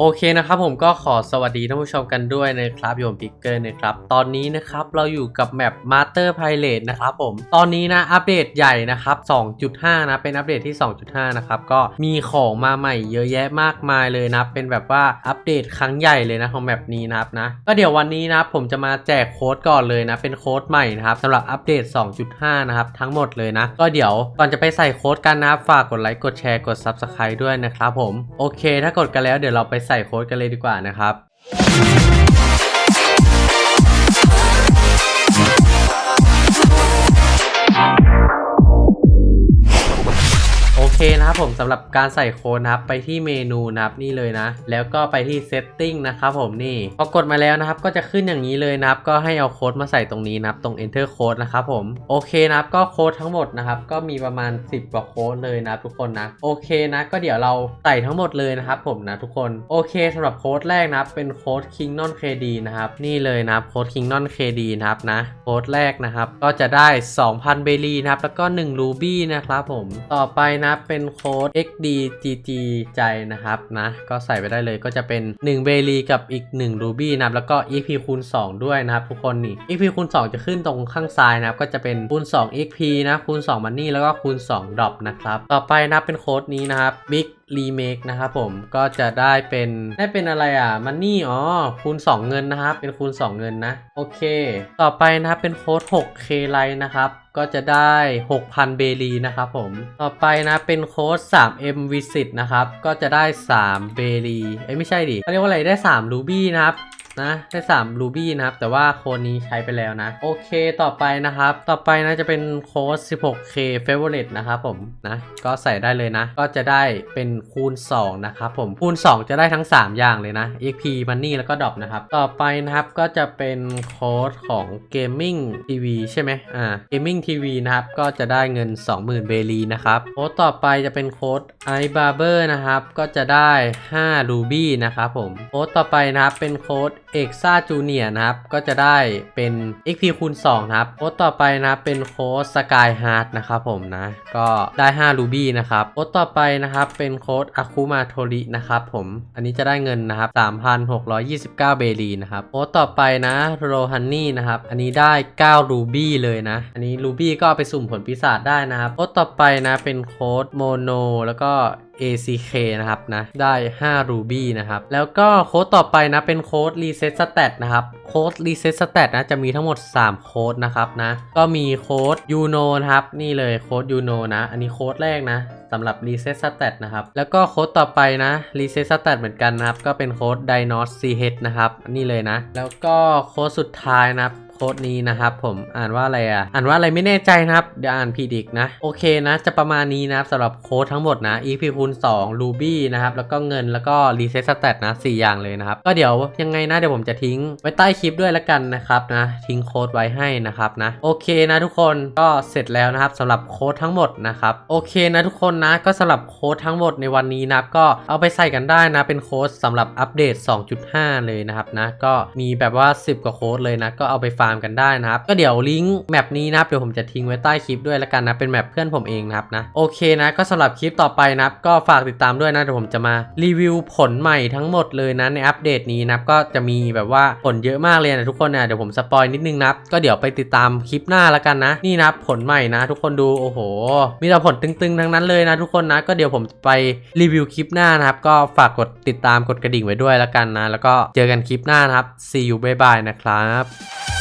โอเคนะครับผมก็ขอสวัสดีท่านผู้ชมกันด้วยนะครับโยมพิกเกอร์นะครับ ตอนนี้นะครับเราอยู่กับแมป Master Pilot นะครับผมตอนนี้นะอัปเดตใหญ่นะครับ 2.5 นะเป็นอัปเดตที่ 2.5 นะครับ ก็มีของมาใหม่เยอะแยะมากมายเลยนะเป็นแบบว่าอัปเดตครั้งใหญ่เลยนะของแมปนี้นะครับนะก็เดี๋ยววันนี้นะผมจะมาแจกโค้ดก่อนเลยนะเป็นโค้ดใหม่นะครับสำหรับอัปเดต 2.5 นะครับทั้งหมดเลยนะ ก็เดี๋ยวก่อนจะไปใส่โค้ดกันนะฝากกดไลค์กดแชร์กด Subscribe ด้วยนะครับผมโอเค ถ้ากดกันแล้วเดี๋ยวเราไปใส่โค้ดกันเลยดีกว่านะครับ เคนะครับผมสำหรับการใส่โค้ดนะครับไปที่เมนูนะครับนี่เลยนะ แล้วก็ไปที่ setting นะครับผมนี่พอกดมาแล้วนะครับก็จะขึ้นอย่างนี้เลยนะครับ ก็ให้เอาโค้ดมาใส่ตรงนี้นะครับตรง enter code นะครับผมโอเคนะครับก็โค้ดทั้งหมดนะครับก็มีประมาณ 10กว่าโค้ดเลยนะทุกคนนะโอเคนะก็เดี๋ยวเราใส่ทั้งหมดเลยนะครับผมนะทุกคนโอเคสำหรับโค้ดแรกนะครับเป็นโค้ด Kingdom KD นะครับนี่เลยนะครับโค้ด Kingdom KD นะครับนะโค้ดแรกนะครับก็จะได้ 2,000 เบลีนะครับแล้วก็1 Ruby นะครับผมต่อไปนะเป็นโค้ด XDGG ใจนะครับนะก็ใส่ไปได้เลยก็จะเป็น1เบลีกับอีก1 Ruby นะครับแล้วก็ EP คูณ 2 ด้วยนะครับทุกคนนี่ EP คูณ 2 จะขึ้นตรงข้างซ้ายนะครับก็จะเป็นคูณ 2 XP นะคูณ2 Money แล้วก็คูณ2 Drop นะครับต่อไปนะเป็นโค้ดนี้นะครับ Big รีเมคนะครับผมก็จะได้เป็นได้เป็นอะไรอะมันนี่อ๋อคูณ 2 เงินนะครับ เป็นคูณ 2 เงินนะ โอเค ต่อไปนะครับเป็นโค้ด 6K ไลน์นะครับก็จะได้ 6,000 เบลีนะครับผม ต่อไปนะเป็นโค้ด 3M Visit นะครับ ก็จะได้ 3 เบลีเอ้ยไม่ใช่ดิเขาเรียกว่าอะไรได้3 Ruby นะครับ นะได้3 Ruby นะครับ แต่ว่าโค้ดนี้ใช้ไปแล้วนะ โอเคต่อไปนะครับ ต่อไปนะจะเป็นโค้ด 16K Favorite นะครับผมนะ ก็ใส่ได้เลยนะ ก็จะได้เป็นคูณ 2 นะครับผมคูณ 2 จะได้ทั้ง 3 อย่างเลยนะ XP Money แล้วก็ดรอปนะครับ ต่อไปนะครับก็จะเป็นโค้ดของ Gaming TV ใช่ไหมอ่า Gaming TV นะครับ ก็จะได้เงิน 20,000 เบลีนะครับโค้ดต่อไปจะเป็นโค้ด iBarber นะครับ ก็จะได้ 5 Ruby นะครับผมโค้ดต่อไปนะครับเป็นโค้ดเอกซ่าจูเนียนะครับ ก็จะได้เป็น XP คูณ2นะครับ โค้ดต่อไปนะเป็นโค้ดสกายฮาร์ดนะครับผมนะ ก็ได้ 5 รูบี้นะครับ โค้ดต่อไปนะครับเป็นโค้ดอาคุมาโทรินะครับผม อันนี้จะได้เงินนะครับ 3,629 เบลีนะครับ โค้ดต่อไปนะโรฮันนี่นะครับ อันนี้ได้ 9 รูบี้เลยนะ อันนี้รูบี้ก็เอาไปสุ่มผลปีศาจได้นะครับ โค้ดต่อไปนะเป็นโค้ดโมโนแล้วก็ ACK นะครับนะได้ 5 Ruby นะครับ แล้วก็โค้ดต่อไปนะเป็นโค้ด Reset Stat นะครับโค้ด Reset Stat นะจะมีทั้งหมด 3 โค้ดนะครับนะก็มีโค้ด Uno นะครับ นี่เลยโค้ด Uno นะ อันนี้โค้ดแรกนะสำหรับ Reset Stat นะครับ แล้วก็โค้ดต่อไปนะ Reset Stat เหมือนกันนะครับ ก็เป็นโค้ด Dinos CH นะครับนี่เลยนะ แล้วก็โค้ดสุดท้ายนะครับ โค้ดนี้นะครับผมอ่านว่าอะไรอะ อ่านว่าอะไรไม่แน่ใจนะครับ เดี๋ยวอ่านผิดอีกนะ โอเคนะ จะประมาณนี้นะครับสำหรับโค้ดทั้งหมดนะ EP คูณ2 Ruby นะครับ แล้วก็เงินแล้วก็ Reset Stat นะ 4 อย่างเลยนะครับ ก็เดี๋ยวยังไงนะ เดี๋ยวผมจะทิ้งไว้ใต้คลิปด้วยละกันนะครับนะ ทิ้งโค้ดไว้ให้นะครับนะ โอเคนะทุกคนก็เสร็จแล้วนะครับสำหรับโค้ดทั้งหมดนะครับ โอเคนะทุกคนนะ ก็สำหรับโค้ดทั้งหมดในวันนี้นะครับ ก็เอาไปใส่กันได้นะ เป็นโค้ดสำหรับอัปเดต 2.5 เลยนะครับนะ ก็มีแบบว่า 10 กว่าโค้ดเลยนะ ก็เอาไปฟาร์มกันได้นะครับ ก็เดี๋ยวลิงก์แมปนี้นะครับเดี๋ยวผมจะทิ้งไว้ใต้คลิปด้วยละกันนะเป็นแมปเพื่อนผมเองนะครับนะโอเคนะก็สำหรับคลิปต่อไปนะครับก็ฝากติดตามด้วยนะเดี๋ยวผมจะมารีวิวผลใหม่ทั้งหมดเลยนะในอัปเดตนี้นะครับก็จะมีแบบว่าผลเยอะมากเลยนะทุกคนนะเดี๋ยวผมสปอยนิดนึงนะครับก็เดี๋ยวไปติดตามคลิปหน้าละกันนะ นี่นะครับผลใหม่นะ ทุกคนดูโอ้โห มีแต่ผลตึงๆทั้งนั้นเลยนะ ทุกคนนะก็เดี๋ยวผมไปรีวิวคลิปหน้านะครับ ก็ฝากกดติดตามกดกระดิ่งไว้ด้วยละกันนะ แล้วก็เจอกันคลิปหน้านะครับ see you bye bye นะครับ